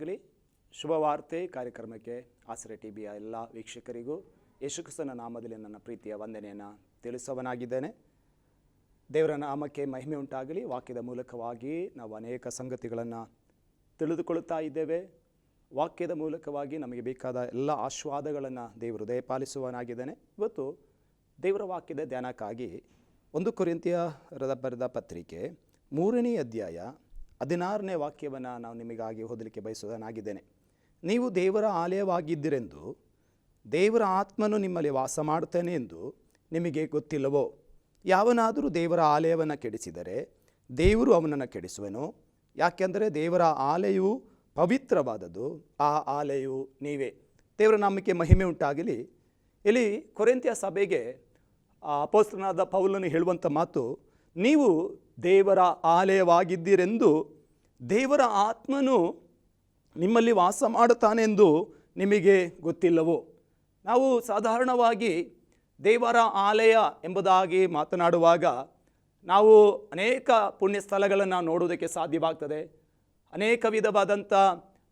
ನಾಮಕ್ಕೆ ಶುಭವಾರ್ತೆ ಕಾರ್ಯಕ್ರಮಕ್ಕೆ ಆಸರೆ ಟಿ ಬಿಯ ಎಲ್ಲ ವೀಕ್ಷಕರಿಗೂ ಯೇಸುಕ್ರಿಸ್ತನ ನಾಮದಲ್ಲಿ ನನ್ನ ಪ್ರೀತಿಯ ವಂದನೆಯನ್ನು ತಿಳಿಸವನಾಗಿದ್ದೇನೆ. ದೇವರ ನಾಮಕ್ಕೆ ಮಹಿಮೆ ಉಂಟಾಗಲಿ. ವಾಕ್ಯದ ಮೂಲಕವಾಗಿ ನಾವು ಅನೇಕ ಸಂಗತಿಗಳನ್ನು ತಿಳಿದುಕೊಳ್ಳುತ್ತಾ ಇದ್ದೇವೆ. ವಾಕ್ಯದ ಮೂಲಕವಾಗಿ ನಮಗೆ ಬೇಕಾದ ಎಲ್ಲ ಆಶ್ವಾದಗಳನ್ನು ದೇವರು ದಯಪಾಲಿಸುವನಾಗಿದ್ದಾನೆ ಇವತ್ತು ದೇವರ ವಾಕ್ಯದ ಧ್ಯಾನಕ್ಕಾಗಿ ಒಂದು ಕೊರಿಂತಿಯ ರದ ಬರೆದ ಪತ್ರಿಕೆ ಮೂರನೇ ಅಧ್ಯಾಯ ಹದಿನಾರನೇ ವಾಕ್ಯವನ್ನು ನಾವು ನಿಮಗಾಗಿ ಓದಲಿಕ್ಕೆ ಬಯಸುವುದನಾಗಿದ್ದೇನೆ ನೀವು ದೇವರ ಆಲಯವಾಗಿದ್ದಿರೆಂದು, ದೇವರ ಆತ್ಮನು ನಿಮ್ಮಲ್ಲಿ ವಾಸ ಮಾಡುತ್ತೇನೆ ಎಂದು ನಿಮಗೆ ಗೊತ್ತಿಲ್ಲವೋ? ಯಾವನಾದರೂ ದೇವರ ಆಲಯವನ್ನು ಕೆಡಿಸಿದರೆ ದೇವರು ಅವನನ್ನು ಕೆಡಿಸುವೆನು? ಯಾಕೆಂದರೆ ದೇವರ ಆಲಯವು ಪವಿತ್ರವಾದದ್ದು, ಆ ಆಲಯವು ನೀವೇ. ದೇವರ ನಾಮಕ್ಕೆ ಮಹಿಮೆ ಉಂಟಾಗಲಿ. ಇಲ್ಲಿ ಕೊರೆಂತಿಯ ಸಭೆಗೆ ಅಪೋಸ್ತನಾದ ಪೌಲನು ಹೇಳುವಂಥ ಮಾತು, ನೀವು ದೇವರ ಆಲಯವಾಗಿದ್ದೀರೆಂದು ದೇವರ ಆತ್ಮನು ನಿಮ್ಮಲ್ಲಿ ವಾಸ ಮಾಡುತ್ತಾನೆಂದು ನಿಮಗೆ ಗೊತ್ತಿಲ್ಲವೋ? ನಾವು ಸಾಧಾರಣವಾಗಿ ದೇವರ ಆಲಯ ಎಂಬುದಾಗಿ ಮಾತನಾಡುವಾಗ ನಾವು ಅನೇಕ ಪುಣ್ಯ ಸ್ಥಳಗಳನ್ನು ನೋಡುವುದಕ್ಕೆ ಸಾಧ್ಯವಾಗ್ತದೆ. ಅನೇಕ ವಿಧವಾದಂಥ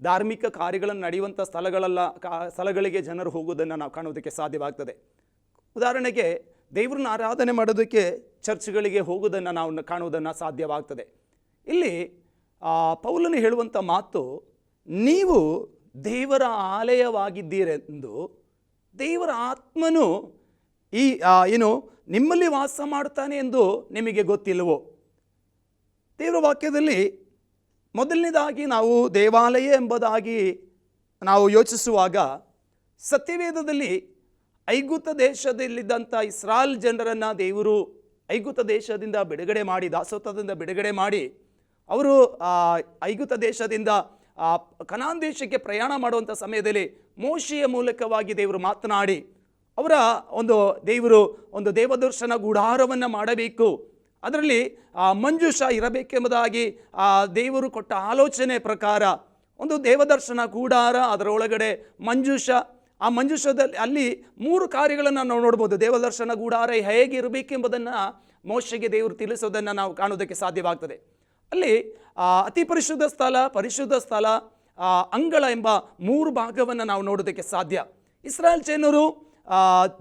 ಧಾರ್ಮಿಕ ಕಾರ್ಯಗಳನ್ನು ನಡೆಯುವಂಥ ಸ್ಥಳಗಳೆಲ್ಲ, ಕಾ, ಸ್ಥಳಗಳಿಗೆ ಜನರು ಹೋಗುವುದನ್ನು ನಾವು ಕಾಣುವುದಕ್ಕೆ ಸಾಧ್ಯವಾಗ್ತದೆ. ಉದಾಹರಣೆಗೆ ದೇವ್ರನ್ನ ಆರಾಧನೆ ಮಾಡೋದಕ್ಕೆ ಚರ್ಚ್ಗಳಿಗೆ ಹೋಗೋದನ್ನು ನಾವು ಕಾಣುವುದನ್ನು ಸಾಧ್ಯವಾಗ್ತದೆ. ಇಲ್ಲಿ ಪೌಲನು ಹೇಳುವಂಥ ಮಾತು, ನೀವು ದೇವರ ಆಲಯವಾಗಿದ್ದೀರೆಂದು ದೇವರ ಆತ್ಮನು ಈ ಏನು ನಿಮ್ಮಲ್ಲಿ ವಾಸ ಮಾಡ್ತಾನೆ ಎಂದು ನಿಮಗೆ ಗೊತ್ತಿಲ್ಲವೋ? ದೇವರ ವಾಕ್ಯದಲ್ಲಿ ಮೊದಲನೇದಾಗಿ ನಾವು ದೇವಾಲಯ ಎಂಬುದಾಗಿ ನಾವು ಯೋಚಿಸುವಾಗ ಸತ್ಯವೇದದಲ್ಲಿ ಐಗುತ್ತ ದೇಶದಲ್ಲಿದ್ದಂಥ ಇಸ್ರಾಲ್ ಜನರನ್ನು ದೇವರು ಐಗುತ ದೇಶದಿಂದ ಬಿಡುಗಡೆ ಮಾಡಿ, ದಾಸೋತದಿಂದ ಬಿಡುಗಡೆ ಮಾಡಿ, ಅವರು ಐಗುತ ದೇಶದಿಂದ ಕನಾನ್ ದೇಶಕ್ಕೆ ಪ್ರಯಾಣ ಮಾಡುವಂಥ ಸಮಯದಲ್ಲಿ ಮೋಶಿಯ ಮೂಲಕವಾಗಿ ದೇವರು ಮಾತನಾಡಿ, ಅವರ ಒಂದು ದೇವರು ಒಂದು ದೇವದರ್ಶನ ಗುಡಾರವನ್ನು ಮಾಡಬೇಕು. ಅದರಲ್ಲಿ ಆ ಮಂಜುಷ ಇರಬೇಕೆಂಬುದಾಗಿ ಆ ದೇವರು ಕೊಟ್ಟ ಆಲೋಚನೆ ಪ್ರಕಾರ ಒಂದು ದೇವದರ್ಶನ ಗೂಢಾರ, ಅದರೊಳಗಡೆ ಮಂಜುಷ ಆ ಮಂಜುಷದಲ್ಲಿ ಅಲ್ಲಿ ಮೂರು ಕಾರ್ಯಗಳನ್ನು ನಾವು ನೋಡ್ಬೋದು. ದೇವದರ್ಶನ ಗೂಡಾರ ಹೇಗಿರಬೇಕೆಂಬುದನ್ನು ಮೋಶೆಗೆ ದೇವರು ತಿಳಿಸೋದನ್ನು ನಾವು ಕಾಣೋದಕ್ಕೆ ಸಾಧ್ಯವಾಗ್ತದೆ. ಅಲ್ಲಿ ಅತಿ ಪರಿಶುದ್ಧ ಸ್ಥಳ ಪರಿಶುದ್ಧ ಸ್ಥಳ ಅಂಗಳ ಎಂಬ ಮೂರು ಭಾಗವನ್ನು ನಾವು ನೋಡೋದಕ್ಕೆ ಸಾಧ್ಯ. ಇಸ್ರಾಯೇಲ್ ಜನರು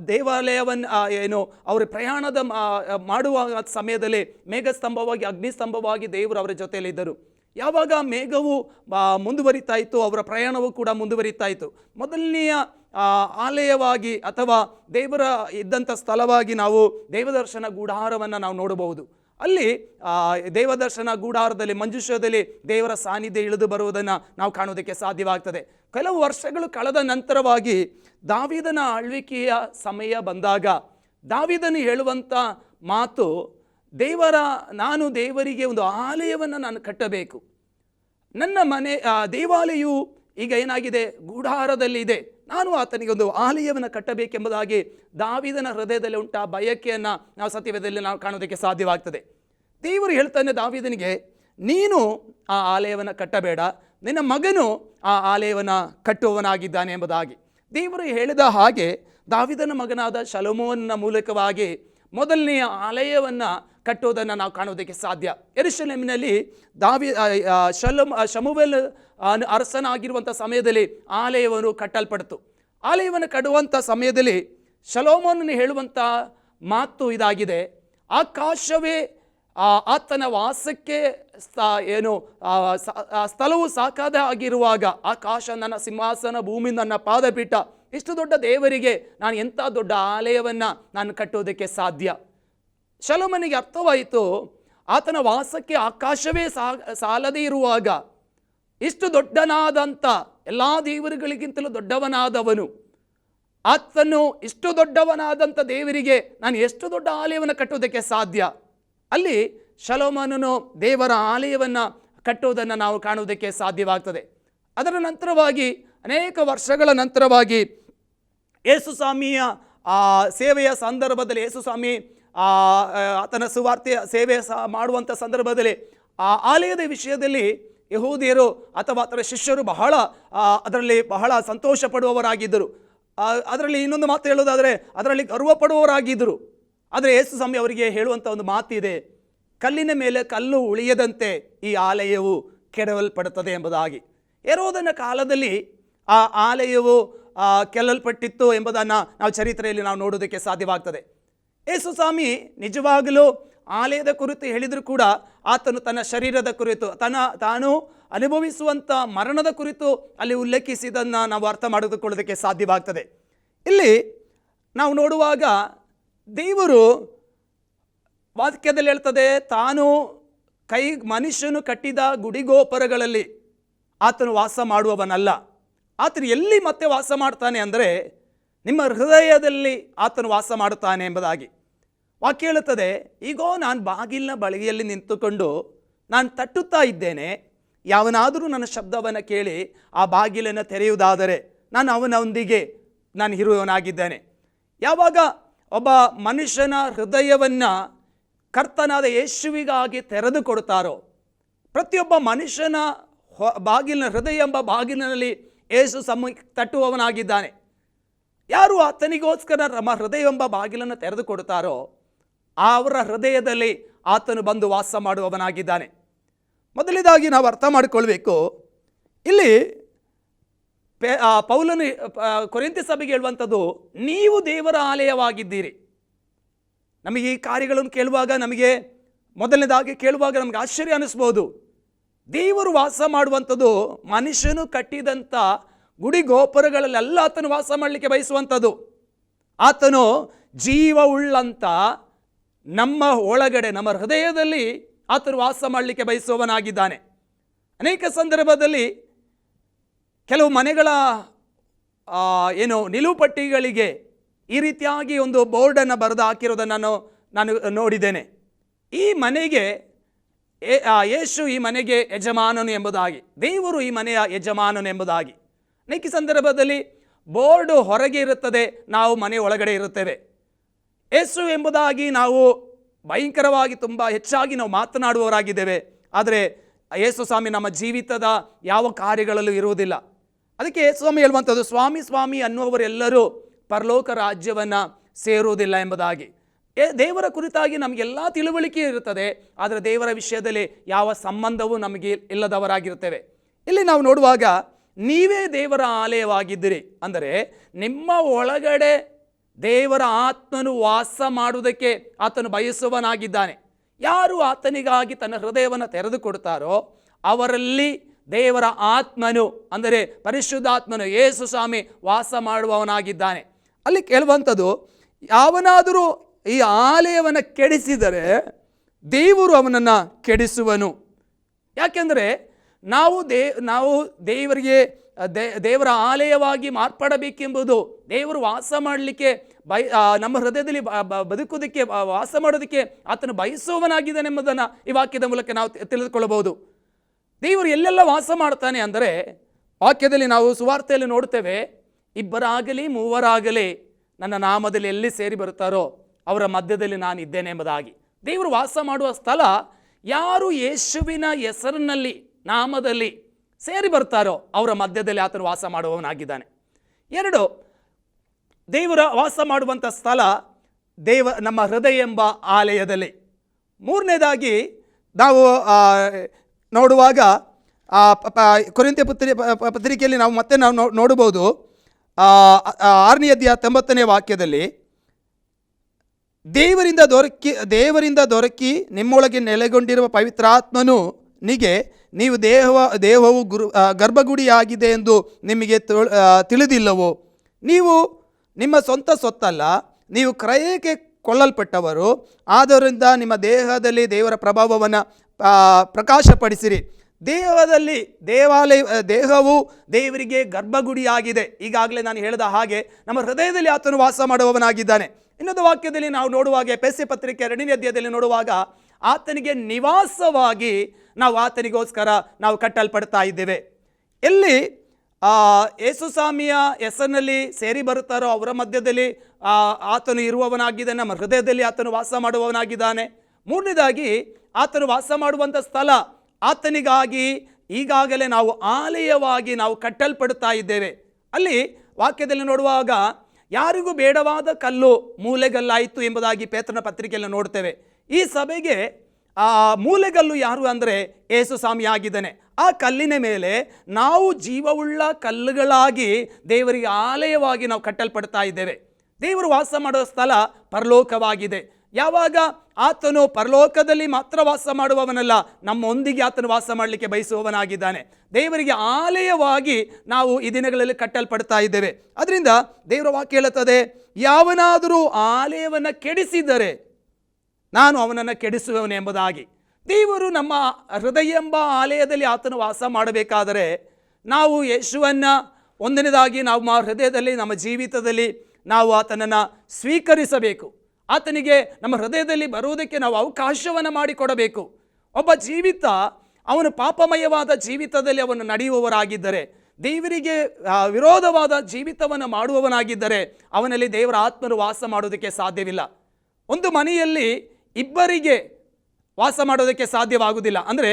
ದೇವಾಲಯವನ್ನು ಏನು, ಅವರ ಪ್ರಯಾಣದ ಮಾಡುವ ಸಮಯದಲ್ಲಿ ಮೇಘಸ್ತಂಭವಾಗಿ, ಅಗ್ನಿಸ್ತಂಭವಾಗಿ ದೇವರು ಅವರ ಜೊತೆಯಲ್ಲಿದ್ದರು. ಯಾವಾಗ ಮೇಘವು ಮುಂದುವರಿತಾ ಇತ್ತು ಅವರ ಪ್ರಯಾಣವೂ ಕೂಡ ಮುಂದುವರಿತಾ ಇತ್ತು ಮೊದಲನೆಯ ಆಲಯವಾಗಿ ಅಥವಾ ದೇವರ ಇದ್ದಂಥ ಸ್ಥಳವಾಗಿ ನಾವು ದೇವದರ್ಶನ ಗೂಢಾರವನ್ನು ನಾವು ನೋಡಬಹುದು. ಅಲ್ಲಿ ದೇವದರ್ಶನ ಗೂಢಾರದಲ್ಲಿ ಮಂಜುಷದಲ್ಲಿ ದೇವರ ಸಾನ್ನಿಧ್ಯ ಇಳಿದು ಬರುವುದನ್ನು ನಾವು ಕಾಣೋದಕ್ಕೆ ಸಾಧ್ಯವಾಗ್ತದೆ. ಕೆಲವು ವರ್ಷಗಳು ಕಳೆದ ನಂತರವಾಗಿ ದಾವಿದನ ಆಳ್ವಿಕೆಯ ಸಮಯ ಬಂದಾಗ, ದಾವಿದನು ಹೇಳುವಂಥ ಮಾತು ದೇವರ, ನಾನು ದೇವರಿಗೆ ಒಂದು ಆಲಯವನ್ನು ನಾನು ಕಟ್ಟಬೇಕು. ನನ್ನ ಮನೆ ದೇವಾಲಯವು ಈಗ ಏನಾಗಿದೆ? ಗೂಢಾರದಲ್ಲಿ ಇದೆ. ನಾನು ಆತನಿಗೆ ಒಂದು ಆಲಯವನ್ನು ಕಟ್ಟಬೇಕೆಂಬುದಾಗಿ ದಾವಿದನ ಹೃದಯದಲ್ಲಿ ಉಂಟ. ಬಯಕೆಯನ್ನು ನಾವು ಸತ್ಯವೇದದಲ್ಲಿ ನಾವು ಕಾಣೋದಕ್ಕೆ ಸಾಧ್ಯವಾಗ್ತದೆ. ದೇವರು ಹೇಳ್ತಾನೆ ದಾವಿದನಿಗೆ, ನೀನು ಆ ಆಲಯವನ್ನು ಕಟ್ಟಬೇಡ. ನಿನ್ನ ಮಗನು ಆ ಆಲಯವನ್ನು ಕಟ್ಟುವವನಾಗಿದ್ದಾನೆ ಎಂಬುದಾಗಿ. ದೇವರು ಹೇಳಿದ ಹಾಗೆ ದಾವಿದನ ಮಗನಾದ ಶಲಮೋನ ಮೂಲಕವಾಗಿ ಮೊದಲನೆಯ ಆಲಯವನ್ನು ಕಟ್ಟೋದನ್ನು ನಾವು ಕಾಣೋದಕ್ಕೆ ಸಾಧ್ಯ. ಎರಿಶಲೇಮಿನಲ್ಲಿ ದಾವಿ ಶಮುವೆಲ್ ಶಲಮ್ ಆ, ಅರಸನಾಗಿರುವಂಥ ಸಮಯದಲ್ಲಿ ಆಲಯವನ್ನು ಕಟ್ಟಲ್ಪಡ್ತು. ಆಲಯವನ್ನು ಕಟ್ಟುವಂಥ ಸಮಯದಲ್ಲಿ ಶಲೋಮೋನನ್ನು ಹೇಳುವಂಥ ಮಾತು ಇದಾಗಿದೆ. ಆಕಾಶವೇ ಆತನ ವಾಸಕ್ಕೆ ಏನು ಸ್ಥಳವು ಸಾಕಾದ ಆಗಿರುವಾಗ ಆಕಾಶ ನನ್ನ ಸಿಂಹಾಸನ ಭೂಮಿ ನನ್ನ ಪಾದಪೀಠ ಇಷ್ಟು ದೊಡ್ಡ ದೇವರಿಗೆ ನಾನು ಎಂಥ ದೊಡ್ಡ ಆಲಯವನ್ನು ನಾನು ಕಟ್ಟೋದಕ್ಕೆ ಸಾಧ್ಯ? ಶಲಮನಿಗೆ ಅರ್ಥವಾಯಿತು ಆತನ ವಾಸಕ್ಕೆ ಆಕಾಶವೇ ಸಾಲದೇ ಇರುವಾಗ ಇಷ್ಟು ದೊಡ್ಡನಾದಂಥ ಎಲ್ಲ ದೇವರುಗಳಿಗಿಂತಲೂ ದೊಡ್ಡವನಾದವನು. ಆತನು ಇಷ್ಟು ದೊಡ್ಡವನಾದಂಥ ದೇವರಿಗೆ ನಾನು ಎಷ್ಟು ದೊಡ್ಡ ಆಲಯವನ್ನು ಕಟ್ಟುವುದಕ್ಕೆ ಸಾಧ್ಯ? ಅಲ್ಲಿ ಶಲೋಮನನು ದೇವರ ಆಲಯವನ್ನು ಕಟ್ಟುವುದನ್ನು ನಾವು ಕಾಣುವುದಕ್ಕೆ ಸಾಧ್ಯವಾಗ್ತದೆ. ಅದರ ನಂತರವಾಗಿ ಅನೇಕ ವರ್ಷಗಳ ನಂತರವಾಗಿ ಯೇಸುಸ್ವಾಮಿಯ ಆ ಸೇವೆಯ ಸಂದರ್ಭದಲ್ಲಿ ಯೇಸು ಸ್ವಾಮಿ ಆ ಆ, ಆತನ ಸುವಾರ್ತೆಯ ಸೇವೆ ಸಹ ಮಾಡುವಂಥ ಸಂದರ್ಭದಲ್ಲಿ ಆ ಆಲಯದ ವಿಷಯದಲ್ಲಿ ಯಹೂದಿಯರು ಅಥವಾ ಆತನ ಶಿಷ್ಯರು ಬಹಳ ಅದರಲ್ಲಿ ಬಹಳ ಸಂತೋಷ ಪಡುವವರಾಗಿದ್ದರು ಅದರಲ್ಲಿ ಇನ್ನೊಂದು ಮಾತು ಹೇಳೋದಾದರೆ ಅದರಲ್ಲಿ ಗರ್ವ ಪಡುವವರಾಗಿದ್ದರು ಆದರೆ ಯೇಸು ಸ್ವಾಮಿ ಅವರಿಗೆ ಹೇಳುವಂಥ ಒಂದು ಮಾತಿದೆ. ಕಲ್ಲಿನ ಮೇಲೆ ಕಲ್ಲು ಉಳಿಯದಂತೆ ಈ ಆಲಯವು ಕೆಡವಲ್ಪಡುತ್ತದೆ ಎಂಬುದಾಗಿ. ಎರೋದನ ಕಾಲದಲ್ಲಿ ಆ ಆಲಯವು ಕೆಲಲ್ಪಟ್ಟಿತ್ತು ಎಂಬುದನ್ನು ನಾವು ಚರಿತ್ರೆಯಲ್ಲಿ ನಾವು ನೋಡೋದಕ್ಕೆ ಸಾಧ್ಯವಾಗ್ತದೆ. ಯೇಸು ಸ್ವಾಮಿ ನಿಜವಾಗಲೂ ಆಲಯದ ಕುರಿತು ಹೇಳಿದರೂ ಕೂಡ ಆತನು ತನ್ನ ಶರೀರದ ಕುರಿತು, ತನ್ನ ತಾನು ಅನುಭವಿಸುವಂಥ ಮರಣದ ಕುರಿತು ಅಲ್ಲಿ ಉಲ್ಲೇಖಿಸಿದ್ದನ್ನು ನಾವು ಅರ್ಥ ಮಾಡಿಕೊಳ್ಳೋದಕ್ಕೆ ಸಾಧ್ಯವಾಗ್ತದೆ. ಇಲ್ಲಿ ನಾವು ನೋಡುವಾಗ ದೇವರು ವಾಕ್ಯದಲ್ಲಿ ಹೇಳ್ತದೆ, ತಾನು ಕೈ, ಮನುಷ್ಯನು ಕಟ್ಟಿದ ಗುಡಿಗೋಪುರಗಳಲ್ಲಿ ಆತನು ವಾಸ ಮಾಡುವವನಲ್ಲ. ಆತನು ಎಲ್ಲಿ ಮತ್ತೆ ವಾಸ ಮಾಡ್ತಾನೆ ಅಂದರೆ ನಿಮ್ಮ ಹೃದಯದಲ್ಲಿ ಆತನು ವಾಸ ಮಾಡುತ್ತಾನೆ ಎಂಬುದಾಗಿ. ವಾಕ್ಯ ಹೇಳುತ್ತದೆ, ಈಗೋ ನಾನು ಬಾಗಿಲಿನ ಬಳಿಯಲ್ಲಿ ನಿಂತುಕೊಂಡು ನಾನು ತಟ್ಟುತ್ತಾ ಇದ್ದೇನೆ. ಯಾವನಾದರೂ ನನ್ನ ಶಬ್ದವನ್ನು ಕೇಳಿ ಆ ಬಾಗಿಲನ್ನು ತೆರೆಯುವುದಾದರೆ ನಾನು ಅವನೊಂದಿಗೆ ನಾನು ಇರುವವನಾಗಿದ್ದೇನೆ. ಯಾವಾಗ ಒಬ್ಬ ಮನುಷ್ಯನ ಹೃದಯವನ್ನು ಕರ್ತನಾದ ಯೇಸುವಿಗಾಗಿ ತೆರೆದು ಕೊಡುತ್ತಾರೋ, ಪ್ರತಿಯೊಬ್ಬ ಮನುಷ್ಯನ ಬಾಗಿಲಿನ ಹೃದಯ ಎಂಬ ಬಾಗಿಲಿನಲ್ಲಿ ಏಸು ಸಮ, ತಟ್ಟುವವನಾಗಿದ್ದಾನೆ. ಯಾರು ಆತನಿಗೋಸ್ಕರ ನಮ್ಮ ಹೃದಯ ಎಂಬ ಬಾಗಿಲನ್ನು ತೆರೆದು ಕೊಡ್ತಾರೋ ಅವರ ಹೃದಯದಲ್ಲಿ ಆತನು ಬಂದು ವಾಸ ಮಾಡುವವನಾಗಿದ್ದಾನೆ. ಮೊದಲನೇದಾಗಿ ನಾವು ಅರ್ಥ ಮಾಡಿಕೊಳ್ಬೇಕು ಇಲ್ಲಿ ಪೆ ಪೌಲನು ಆ, ಕೊರಿಂಥಿ ಸಭೆಗೆ ಹೇಳುವಂಥದ್ದು ನೀವು ದೇವರ ಆಲಯವಾಗಿದ್ದೀರಿ. ನಮಗೆ ಈ ಕಾರ್ಯಗಳನ್ನು ಕೇಳುವಾಗ ನಮಗೆ ಮೊದಲನೇದಾಗಿ ಕೇಳುವಾಗ ನಮಗೆ ಆಶ್ಚರ್ಯ ಅನ್ನಿಸ್ಬೋದು ದೇವರು ವಾಸ ಮಾಡುವಂಥದ್ದು ಮನುಷ್ಯನು ಕಟ್ಟಿದಂಥ ಗುಡಿ ಗೋಪುರಗಳಲ್ಲೆಲ್ಲ ಆತನು ವಾಸ ಮಾಡಲಿಕ್ಕೆ ಬಯಸುವಂಥದ್ದು. ಆತನು ಜೀವವುಳ್ಳಂಥ ನಮ್ಮ ಒಳಗಡೆ, ನಮ್ಮ ಹೃದಯದಲ್ಲಿ ಆತರು ವಾಸ ಮಾಡಲಿಕ್ಕೆ ಬಯಸುವವನಾಗಿದ್ದಾನೆ. ಅನೇಕ ಸಂದರ್ಭದಲ್ಲಿ ಕೆಲವು ಮನೆಗಳ ಏನು ನಿಲುಪಟ್ಟಿಗಳಿಗೆ ಈ ರೀತಿಯಾಗಿ ಒಂದು ಬೋರ್ಡನ್ನು ಬರೆದು ಹಾಕಿರೋದನ್ನು ನಾನು ನಾನು ನೋಡಿದ್ದೇನೆ. ಈ ಮನೆಗೆ ಯೇಸು ಈ ಮನೆಗೆ ಯಜಮಾನನು ಎಂಬುದಾಗಿ, ದೇವರು ಈ ಮನೆಯ ಯಜಮಾನನು ಎಂಬುದಾಗಿ. ಅನೇಕ ಸಂದರ್ಭದಲ್ಲಿ ಬೋರ್ಡು ಹೊರಗೆ ಇರುತ್ತದೆ, ನಾವು ಮನೆ ಒಳಗಡೆ ಇರುತ್ತೇವೆ. ಯೇಸು ಎಂಬುದಾಗಿ ನಾವು ಭಯಂಕರವಾಗಿ ತುಂಬ ಹೆಚ್ಚಾಗಿ ನಾವು ಮಾತನಾಡುವವರಾಗಿದ್ದೇವೆ. ಆದರೆ ಯೇಸು ಸ್ವಾಮಿ ನಮ್ಮ ಜೀವಿತದ ಯಾವ ಕಾರ್ಯಗಳಲ್ಲೂ ಇರುವುದಿಲ್ಲ. ಅದಕ್ಕೆ ಸ್ವಾಮಿ ಹೇಳುವಂಥದ್ದು, ಸ್ವಾಮಿ ಸ್ವಾಮಿ ಅನ್ನುವವರೆಲ್ಲರೂ ಪರಲೋಕ ರಾಜ್ಯವನ್ನು ಸೇರುವುದಿಲ್ಲ ಎಂಬುದಾಗಿ. ದೇವರ ಕುರಿತಾಗಿ ನಮಗೆಲ್ಲ ತಿಳುವಳಿಕೆ ಇರುತ್ತದೆ, ಆದರೆ ದೇವರ ವಿಷಯದಲ್ಲಿ ಯಾವ ಸಂಬಂಧವೂ ನಮಗೆ ಇಲ್ಲದವರಾಗಿರುತ್ತೇವೆ. ಇಲ್ಲಿ ನಾವು ನೋಡುವಾಗ, ನೀವೇ ದೇವರ ಆಲಯವಾಗಿದ್ದೀರಿ. ಅಂದರೆ, ನಿಮ್ಮ ಒಳಗಡೆ ದೇವರ ಆತ್ಮನು ವಾಸ ಮಾಡುವುದಕ್ಕೆ ಆತನು ಬಯಸುವನಾಗಿದ್ದಾನೆ ಯಾರು ಆತನಿಗಾಗಿ ತನ್ನ ಹೃದಯವನ್ನು ತೆರೆದು ಕೊಡ್ತಾರೋ ಅವರಲ್ಲಿ ದೇವರ ಆತ್ಮನು, ಅಂದರೆ ಪರಿಶುದ್ಧಾತ್ಮನು ಯೇಸು ಸ್ವಾಮಿ ವಾಸ ಮಾಡುವವನಾಗಿದ್ದಾನೆ. ಅಲ್ಲಿ ಕೇಳುವಂಥದ್ದು, ಯಾವನಾದರೂ ಈ ಆಲಯವನ್ನು ಕೆಡಿಸಿದರೆ ದೇವರು ಅವನನ್ನು ಕೆಡಿಸುವನು. ಯಾಕೆಂದರೆ ನಾವು ದೇ, ನಾವು ದೇವರಿಗೆ ದೇವರ ಆಲಯವಾಗಿ ಮಾರ್ಪಡಬೇಕೆಂಬುದು ದೇವರು ವಾಸ ಮಾಡಲಿಕ್ಕೆ ಬಯ ನಮ್ಮ ಹೃದಯದಲ್ಲಿ ಬದುಕೋದಕ್ಕೆ ವಾಸ ಮಾಡೋದಕ್ಕೆ ಆತನು ಬಯಸುವವನಾಗಿದ್ದಾನೆ ಎಂಬುದನ್ನು ಈ ವಾಕ್ಯದ ಮೂಲಕ ನಾವು ತಿಳಿದುಕೊಳ್ಳಬಹುದು. ದೇವರು ಎಲ್ಲೆಲ್ಲ ವಾಸ ಮಾಡ್ತಾನೆ ಅಂದರೆ, ವಾಕ್ಯದಲ್ಲಿ ನಾವು ಸುವಾರ್ತೆಯಲ್ಲಿ ನೋಡ್ತೇವೆ ಇಬ್ಬರಾಗಲಿ, ಮೂವರಾಗಲಿ, ನನ್ನ ನಾಮದಲ್ಲಿ ಎಲ್ಲಿ ಸೇರಿ ಬರುತ್ತಾರೋ, ಅವರ ಮಧ್ಯದಲ್ಲಿ ನಾನು ಇದ್ದೇನೆ ಎಂಬುದಾಗಿ. ದೇವರು ವಾಸ ಮಾಡುವ ಸ್ಥಳ ಯಾರು ಯೇಸುವಿನ ಹೆಸರಿನಲ್ಲಿ, ನಾಮದಲ್ಲಿ ಸೇರಿ ಬರ್ತಾರೋ, ಅವರ ಮಧ್ಯದಲ್ಲಿ ಆತನು ವಾಸ ಮಾಡುವವನಾಗಿದ್ದಾನೆ. ಎರಡು ದೇವರ ವಾಸ ಮಾಡುವಂಥ ಸ್ಥಳ ದೇವ ನಮ್ಮ ಹೃದಯ ಎಂಬ ಆಲಯದಲ್ಲಿ. ಮೂರನೇದಾಗಿ ನಾವು ನೋಡುವಾಗ ಪ- ಪತ್ರಿ ಪತ್ರಿಕೆಯಲ್ಲಿ ನಾವು ಮತ್ತೆ ನಾವು ನೋಡಬಹುದು ಆ, ಆ, ಆರನೇ ಅಧ್ಯಾಯ ತೊಂಬತ್ತನೇ ವಾಕ್ಯದಲ್ಲಿ ದೇವರಿಂದ ದೊರಕಿ ದೇವರಿಂದ ದೊರಕಿ ನಿಮ್ಮೊಳಗೆ ನೆಲೆಗೊಂಡಿರುವ ಪವಿತ್ರಾತ್ಮನು ನಿಗೆ ನೀವು ದೇಹ ದೇಹವು ಗುರು ಗರ್ಭಗುಡಿಯಾಗಿದೆ ಎಂದು ನಿಮಗೆ ತಿಳ್- ತಿಳಿದಿಲ್ಲವೋ ನೀವು ನಿಮ್ಮ ಸ್ವಂತ ಸೊತ್ತಲ್ಲ ನೀವು ಕ್ರಯಕ್ಕೆ ಕೊಳ್ಳಲ್ಪಟ್ಟವರು ಆದ್ದರಿಂದ ನಿಮ್ಮ ದೇಹದಲ್ಲಿ ದೇವರ ಪ್ರಭಾವವನ್ನು ಪ್ರಕಾಶಪಡಿಸಿರಿ. ದೇಹದಲ್ಲಿ ದೇವಾಲಯ, ದೇಹವು ದೇವರಿಗೆ ಗರ್ಭಗುಡಿಯಾಗಿದೆ. ಈಗಾಗಲೇ ನಾನು ಹೇಳಿದ ಹಾಗೆ ನಮ್ಮ ಹೃದಯದಲ್ಲಿ ಆತನು ವಾಸ ಮಾಡುವವನಾಗಿದ್ದಾನೆ. ಇನ್ನೊಂದು ವಾಕ್ಯದಲ್ಲಿ ನಾವು ನೋಡುವಾಗ ಪೆಸೆ ಪತ್ರಿಕೆ ಎರಡನೇ ಅಧ್ಯಾಯದಲ್ಲಿ ನೋಡುವಾಗ ಆತನಿಗೆ ನಿವಾಸವಾಗಿ ನಾವು ಆತನಿಗೋಸ್ಕರ ನಾವು ಕಟ್ಟಲ್ಪಡ್ತಾ ಇದ್ದೇವೆ. ಎಲ್ಲಿ ಯೇಸುಸ್ವಾಮಿಯ ಹೆಸರಿನಲ್ಲಿ ಸೇರಿ ಬರುತ್ತಾರೋ ಅವರ ಮಧ್ಯದಲ್ಲಿ ಆತನು ಇರುವವನಾಗಿದ್ದಾನೆ ನಮ್ಮ ಹೃದಯದಲ್ಲಿ ಆತನು ವಾಸ ಮಾಡುವವನಾಗಿದ್ದಾನೆ. ಮೂರನೇದಾಗಿ, ಆತನು ವಾಸ ಮಾಡುವಂಥ ಸ್ಥಳ, ಆತನಿಗಾಗಿ ಈಗಾಗಲೇ ನಾವು ಆಲಯವಾಗಿ ನಾವು ಕಟ್ಟಲ್ಪಡುತ್ತಾ ಇದ್ದೇವೆ. ಅಲ್ಲಿ ವಾಕ್ಯದಲ್ಲಿ ನೋಡುವಾಗ, ಯಾರಿಗೂ ಬೇಡವಾದ ಕಲ್ಲು ಮೂಲೆಗಲ್ಲಾಯಿತು ಎಂಬುದಾಗಿ ಪೇತ್ರನ ಪತ್ರಿಕೆಯಲ್ಲಿ ನೋಡ್ತೇವೆ. ಈ ಸಭೆಗೆ ಆ ಮೂಲೆಗಲ್ಲು ಯಾರು ಅಂದರೆ ಏಸು ಸ್ವಾಮಿ ಆಗಿದ್ದಾನೆ. ಆ ಕಲ್ಲಿನ ಮೇಲೆ ನಾವು ಜೀವವುಳ್ಳ ಕಲ್ಲುಗಳಾಗಿ ದೇವರಿಗೆ ಆಲಯವಾಗಿ ನಾವು ಕಟ್ಟಲ್ಪಡ್ತಾ ಇದ್ದೇವೆ. ದೇವರು ವಾಸ ಮಾಡುವ ಸ್ಥಳ ಪರಲೋಕವಾಗಿದೆ. ಯಾವಾಗ ಆತನು ಪರಲೋಕದಲ್ಲಿ ಮಾತ್ರ ವಾಸ ಮಾಡುವವನಲ್ಲ, ನಮ್ಮೊಂದಿಗೆ ಆತನು ವಾಸ ಮಾಡಲಿಕ್ಕೆ ಬಯಸುವವನಾಗಿದ್ದಾನೆ. ದೇವರಿಗೆ ಆಲಯವಾಗಿ ನಾವು ಈ ದಿನಗಳಲ್ಲಿ ಕಟ್ಟಲ್ಪಡ್ತಾ ಇದ್ದೇವೆ. ಅದರಿಂದ ದೇವರ ವಾಕ್ಯ ಹೇಳುತ್ತದೆ, ಯಾವನಾದರೂ ಆಲಯವನ್ನು ಕೆಡಿಸಿದರೆ ನಾನು ಅವನನ್ನು ಕೆಡಿಸುವವನು ಎಂಬುದಾಗಿ. ದೇವರು ನಮ್ಮ ಹೃದಯ ಎಂಬ ಆಲಯದಲ್ಲಿ ಆತನು ವಾಸ ಮಾಡಬೇಕಾದರೆ ನಾವು ಯೇಸುವನ್ನು ಒಂದನೇದಾಗಿ ನಾವು ನಮ್ಮ ಹೃದಯದಲ್ಲಿ, ನಮ್ಮ ಜೀವಿತದಲ್ಲಿ ನಾವು ಆತನನ್ನು ಸ್ವೀಕರಿಸಬೇಕು. ಆತನಿಗೆ ನಮ್ಮ ಹೃದಯದಲ್ಲಿ ಬರುವುದಕ್ಕೆ ನಾವು ಅವಕಾಶವನ್ನು ಮಾಡಿಕೊಡಬೇಕು. ಒಬ್ಬ ಜೀವಿತ ಅವನು ಪಾಪಮಯವಾದ ಜೀವಿತದಲ್ಲಿ ಅವನು ನಡೆಯುವವರಾಗಿದ್ದರೆ, ದೇವರಿಗೆ ವಿರೋಧವಾದ ಜೀವಿತವನ್ನು ಮಾಡುವವನಾಗಿದ್ದರೆ ಅವನಲ್ಲಿ ದೇವರ ಆತ್ಮರು ವಾಸ ಮಾಡುವುದಕ್ಕೆ ಸಾಧ್ಯವಿಲ್ಲ. ಒಂದು ಮನೆಯಲ್ಲಿ ಇಬ್ಬರಿಗೆ ವಾಸ ಮಾಡೋದಕ್ಕೆ ಸಾಧ್ಯವಾಗುವುದಿಲ್ಲ. ಅಂದರೆ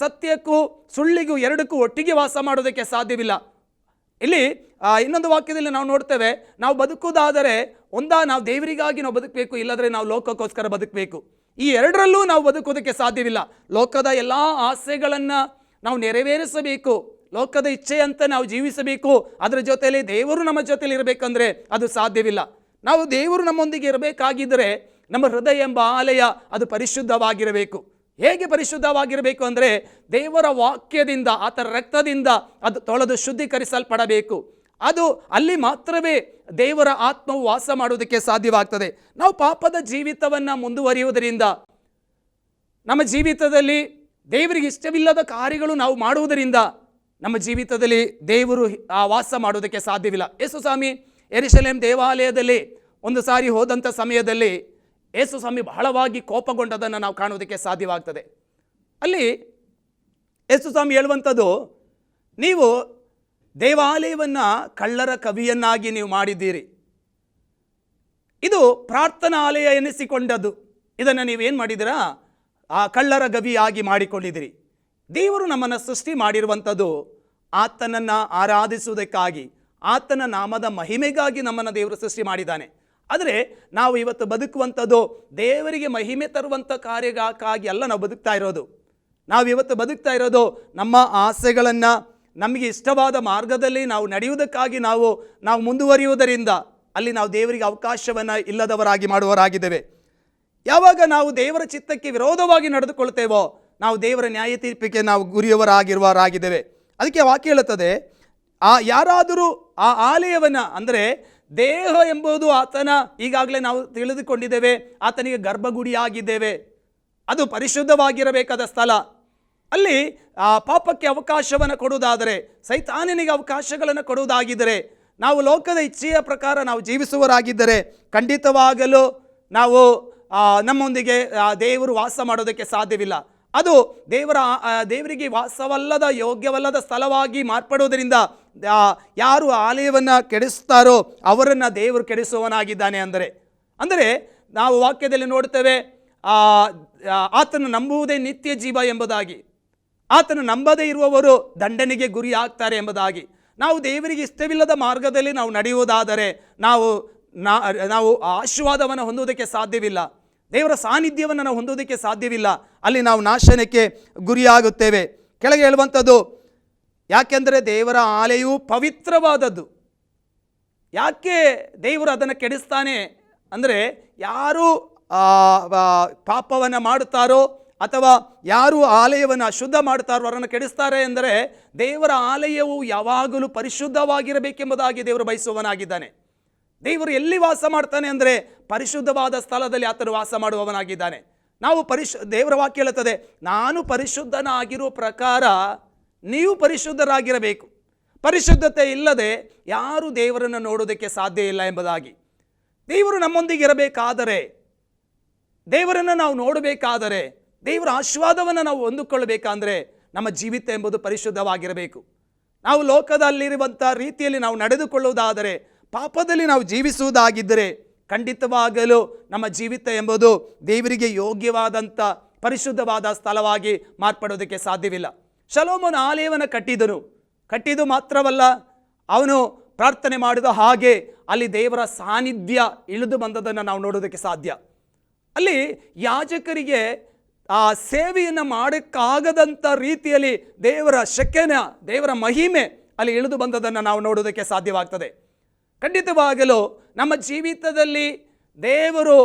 ಸತ್ಯಕ್ಕೂ ಸುಳ್ಳಿಗೂ ಎರಡಕ್ಕೂ ಒಟ್ಟಿಗೆ ವಾಸ ಮಾಡೋದಕ್ಕೆ ಸಾಧ್ಯವಿಲ್ಲ. ಇಲ್ಲಿ ಇನ್ನೊಂದು ವಾಕ್ಯದಲ್ಲಿ ನಾವು ನೋಡ್ತೇವೆ, ನಾವು ಬದುಕುವುದಾದರೆ ಒಂದಾ ನಾವು ದೇವರಿಗಾಗಿ ನಾವು ಬದುಕಬೇಕು, ಇಲ್ಲದ್ರೆ ನಾವು ಲೋಕಕ್ಕೋಸ್ಕರ ಬದುಕಬೇಕು. ಈ ಎರಡರಲ್ಲೂ ನಾವು ಬದುಕೋದಕ್ಕೆ ಸಾಧ್ಯವಿಲ್ಲ. ಲೋಕದ ಎಲ್ಲ ಆಸೆಗಳನ್ನು ನಾವು ನೆರವೇರಿಸಬೇಕು. ಲೋಕದ ಇಚ್ಛೆಯಂತೆ ನಾವು ಜೀವಿಸಬೇಕು. ಅದರ ಜೊತೆಯಲ್ಲಿ ದೇವರು ನಮ್ಮ ಜೊತೆಯಲ್ಲಿ ಇರಬೇಕಂದ್ರೆ ಅದು ಸಾಧ್ಯವಿಲ್ಲ. ನಾವು ದೇವರು ನಮ್ಮೊಂದಿಗೆ ಇರಬೇಕಾಗಿದ್ದರೆ ನಮ್ಮ ಹೃದಯ ಎಂಬ ಆಲಯ ಅದು ಪರಿಶುದ್ಧವಾಗಿರಬೇಕು. ಹೇಗೆ ಪರಿಶುದ್ಧವಾಗಿರಬೇಕು ಅಂದರೆ ದೇವರ ವಾಕ್ಯದಿಂದ, ಆತನ ರಕ್ತದಿಂದ ಅದು ತೊಳೆದು ಶುದ್ಧೀಕರಿಸಲ್ಪಡಬೇಕು. ಅದು ಅಲ್ಲಿ ಮಾತ್ರವೇ ದೇವರ ಆತ್ಮವು ವಾಸ ಮಾಡುವುದಕ್ಕೆ ಸಾಧ್ಯವಾಗ್ತದೆ. ನಾವು ಪಾಪದ ಜೀವಿತವನ್ನು ಮುಂದುವರಿಯುವುದರಿಂದ, ನಮ್ಮ ಜೀವಿತದಲ್ಲಿ ದೇವರಿಗೆ ಇಷ್ಟವಿಲ್ಲದ ಕಾರ್ಯಗಳು ನಾವು ಮಾಡುವುದರಿಂದ ನಮ್ಮ ಜೀವಿತದಲ್ಲಿ ದೇವರು ಆ ವಾಸ ಮಾಡೋದಕ್ಕೆ ಸಾಧ್ಯವಿಲ್ಲ. ಯೇಸು ಸ್ವಾಮಿ ಎರಿಶಲೇಂ ದೇವಾಲಯದಲ್ಲಿ ಒಂದು ಸಾರಿ ಹೋದಂಥ ಸಮಯದಲ್ಲಿ ಯೇಸು ಸ್ವಾಮಿ ಬಹಳವಾಗಿ ಕೋಪಗೊಂಡದನ್ನು ನಾವು ಕಾಣುವುದಕ್ಕೆ ಸಾಧ್ಯವಾಗ್ತದೆ. ಅಲ್ಲಿ ಯೇಸು ಸ್ವಾಮಿ ಹೇಳುವಂಥದ್ದು, ನೀವು ದೇವಾಲಯವನ್ನು ಕಳ್ಳರ ಕವಿಯನ್ನಾಗಿ ನೀವು ಮಾಡಿದ್ದೀರಿ. ಇದು ಪ್ರಾರ್ಥನಾಲಯ ಎನಿಸಿಕೊಂಡದ್ದು. ಇದನ್ನು ನೀವೇನು ಮಾಡಿದ್ದೀರಾ? ಆ ಕಳ್ಳರ ಗವಿಯಾಗಿ ಮಾಡಿಕೊಂಡಿದ್ದೀರಿ. ದೇವರು ನಮ್ಮನ್ನು ಸೃಷ್ಟಿ ಮಾಡಿರುವಂಥದ್ದು ಆತನನ್ನು ಆರಾಧಿಸುವುದಕ್ಕಾಗಿ, ಆತನ ನಾಮದ ಮಹಿಮೆಗಾಗಿ ನಮ್ಮನ್ನು ದೇವರು ಸೃಷ್ಟಿ ಮಾಡಿದ್ದಾನೆ. ಆದರೆ ನಾವು ಇವತ್ತು ಬದುಕುವಂಥದ್ದು ದೇವರಿಗೆ ಮಹಿಮೆ ತರುವಂಥ ಕಾರ್ಯಕ್ಕಾಗಿ ಅಲ್ಲ ನಾವು ಬದುಕ್ತಾ ಇರೋದು. ನಾವು ಇವತ್ತು ಬದುಕ್ತಾ ಇರೋದು ನಮ್ಮ ಆಸೆಗಳನ್ನು ನಮಗೆ ಇಷ್ಟವಾದ ಮಾರ್ಗದಲ್ಲಿ ನಾವು ನಡೆಯುವುದಕ್ಕಾಗಿ ನಾವು ನಾವು ಮುಂದುವರಿಯುವುದರಿಂದ ಅಲ್ಲಿ ನಾವು ದೇವರಿಗೆ ಅವಕಾಶವನ್ನು ಇಲ್ಲದವರಾಗಿ ಮಾಡುವವರಾಗಿದ್ದೇವೆ. ಯಾವಾಗ ನಾವು ದೇವರ ಚಿತ್ತಕ್ಕೆ ವಿರೋಧವಾಗಿ ನಡೆದುಕೊಳ್ತೇವೋ, ನಾವು ದೇವರ ನ್ಯಾಯ ತೀರ್ಪಿಗೆ ನಾವು ಗುರಿಯವರಾಗಿರುವವರಾಗಿದ್ದೇವೆ. ಅದಕ್ಕೆ ವಾಕ್ಯ ಹೇಳುತ್ತದೆ, ಆ ಯಾರಾದರೂ ಆ ಆಲಯವನ್ನು, ಅಂದರೆ ದೇಹ ಎಂಬುದು ಆತನ ಈಗಾಗಲೇ ನಾವು ತಿಳಿದುಕೊಂಡಿದ್ದೇವೆ. ಆತನಿಗೆ ಗರ್ಭಗುಡಿಯಾಗಿದ್ದೇವೆ. ಅದು ಪರಿಶುದ್ಧವಾಗಿರಬೇಕಾದ ಸ್ಥಳ. ಅಲ್ಲಿ ಆ ಪಾಪಕ್ಕೆ ಅವಕಾಶವನ್ನು ಕೊಡುವುದಾದರೆ, ಸೈತಾನನಿಗೆ ಅವಕಾಶಗಳನ್ನು ಕೊಡುವುದಾಗಿದ್ದರೆ, ನಾವು ಲೋಕದ ಇಚ್ಛೆಯ ಪ್ರಕಾರ ನಾವು ಜೀವಿಸುವರಾಗಿದ್ದರೆ ಖಂಡಿತವಾಗಲು ನಾವು ನಮ್ಮೊಂದಿಗೆ ದೇವರು ವಾಸ ಮಾಡೋದಕ್ಕೆ ಸಾಧ್ಯವಿಲ್ಲ. ಅದು ದೇವರ ದೇವರಿಗೆ ವಾಸವಲ್ಲದ, ಯೋಗ್ಯವಲ್ಲದ ಸ್ಥಳವಾಗಿ ಮಾರ್ಪಡುವುದರಿಂದ ಯಾರು ಆಲಯವನ್ನು ಕೆಡಿಸ್ತಾರೋ ಅವರನ್ನು ದೇವರು ಕೆಡಿಸುವವನಾಗಿದ್ದಾನೆ ಅಂದರೆ ಅಂದರೆ ನಾವು ವಾಕ್ಯದಲ್ಲಿ ನೋಡ್ತೇವೆ ಆತನ ನಂಬುವುದೇ ನಿತ್ಯ ಜೀವ ಎಂಬುದಾಗಿ, ಆತನು ನಂಬದೇ ಇರುವವರು ದಂಡನೆಗೆ ಗುರಿ ಆಗ್ತಾರೆ ಎಂಬುದಾಗಿ, ನಾವು ದೇವರಿಗೆ ಇಷ್ಟವಿಲ್ಲದ ಮಾರ್ಗದಲ್ಲಿ ನಾವು ನಡೆಯುವುದಾದರೆ ನಾವು ನಾವು ಆಶೀರ್ವಾದವನ್ನು ಹೊಂದುವುದಕ್ಕೆ ಸಾಧ್ಯವಿಲ್ಲ. ದೇವರ ಸಾನ್ನಿಧ್ಯವನ್ನು ನಾವು ಹೊಂದೋದಕ್ಕೆ ಸಾಧ್ಯವಿಲ್ಲ. ಅಲ್ಲಿ ನಾವು ನಾಶನಕ್ಕೆ ಗುರಿಯಾಗುತ್ತೇವೆ. ಕೆಳಗೆ ಹೇಳುವಂಥದ್ದು, ಯಾಕೆಂದರೆ ದೇವರ ಆಲೆಯು ಪವಿತ್ರವಾದದ್ದು. ಯಾಕೆ ದೇವರು ಅದನ್ನು ಕೆಡಿಸ್ತಾನೆ? ಅಂದರೆ ಯಾರು ಪಾಪವನ್ನು ಮಾಡುತ್ತಾರೋ ಅಥವಾ ಯಾರು ಆಲಯವನ್ನು ಅಶುದ್ಧ ಮಾಡುತ್ತಾರೋ ಅವರನ್ನು ಕೆಡಿಸ್ತಾರೆ ಎಂದರೆ ದೇವರ ಆಲಯವು ಯಾವಾಗಲೂ ಪರಿಶುದ್ಧವಾಗಿರಬೇಕೆಂಬುದಾಗಿ ದೇವರು ಬಯಸುವವನಾಗಿದ್ದಾನೆ. ದೇವರು ಎಲ್ಲಿ ವಾಸ ಮಾಡ್ತಾನೆ ಅಂದರೆ ಪರಿಶುದ್ಧವಾದ ಸ್ಥಳದಲ್ಲಿ ಆತನು ವಾಸ ಮಾಡುವವನಾಗಿದ್ದಾನೆ. ನಾವು ಪರಿಶು, ದೇವರ ವಾಕ್ಯ ಹೇಳುತ್ತದೆ, ನಾನು ಪರಿಶುದ್ಧನಾಗಿರುವ ಪ್ರಕಾರ ನೀವು ಪರಿಶುದ್ಧರಾಗಿರಬೇಕು. ಪರಿಶುದ್ಧತೆ ಇಲ್ಲದೆ ಯಾರು ದೇವರನ್ನು ನೋಡೋದಕ್ಕೆ ಸಾಧ್ಯ ಇಲ್ಲ ಎಂಬುದಾಗಿ. ದೇವರು ನಮ್ಮೊಂದಿಗೆ ಇರಬೇಕಾದರೆ ದೇವರನ್ನು ನಾವು ನೋಡಬೇಕಾದರೆ, ದೇವರ ಆಶೀರ್ವಾದವನ್ನು ನಾವು ಹೊಂದಿಕೊಳ್ಳಬೇಕಂದ್ರೆ ನಮ್ಮ ಜೀವಿತ ಎಂಬುದು ಪರಿಶುದ್ಧವಾಗಿರಬೇಕು. ನಾವು ಲೋಕದಲ್ಲಿರುವಂಥ ರೀತಿಯಲ್ಲಿ ನಾವು ನಡೆದುಕೊಳ್ಳುವುದಾದರೆ ಪಾಪದಲ್ಲಿ ನಾವು ಜೀವಿಸುವುದಾಗಿದ್ದರೆ ಖಂಡಿತವಾಗಲು ನಮ್ಮ ಜೀವಿತ ಎಂಬುದು ದೇವರಿಗೆ ಯೋಗ್ಯವಾದಂಥ ಪರಿಶುದ್ಧವಾದ ಸ್ಥಳವಾಗಿ ಮಾರ್ಪಡೋದಕ್ಕೆ ಸಾಧ್ಯವಿಲ್ಲ. ಶಲೋಮನ ಆಲಯವನ್ನು ಕಟ್ಟಿದನು. ಕಟ್ಟಿದ್ದು ಮಾತ್ರವಲ್ಲ, ಅವನು ಪ್ರಾರ್ಥನೆ ಮಾಡಿದ ಹಾಗೆ ಅಲ್ಲಿ ದೇವರ ಸಾನ್ನಿಧ್ಯ ಇಳಿದು ಬಂದದನ್ನು ನಾವು ನೋಡೋದಕ್ಕೆ ಸಾಧ್ಯ. ಅಲ್ಲಿ ಯಾಜಕರಿಗೆ ಆ ಸೇವೆಯನ್ನು ಮಾಡೋಕ್ಕಾಗದಂಥ ರೀತಿಯಲ್ಲಿ ದೇವರ ಶಕ್ಯನ ದೇವರ ಮಹಿಮೆ ಅಲ್ಲಿ ಇಳಿದು ಬಂದದನ್ನು ನಾವು ನೋಡೋದಕ್ಕೆ ಸಾಧ್ಯವಾಗ್ತದೆ. ಖಂಡಿತವಾಗಲು ನಮ್ಮ ಜೀವಿತದಲ್ಲಿ ದೇವರು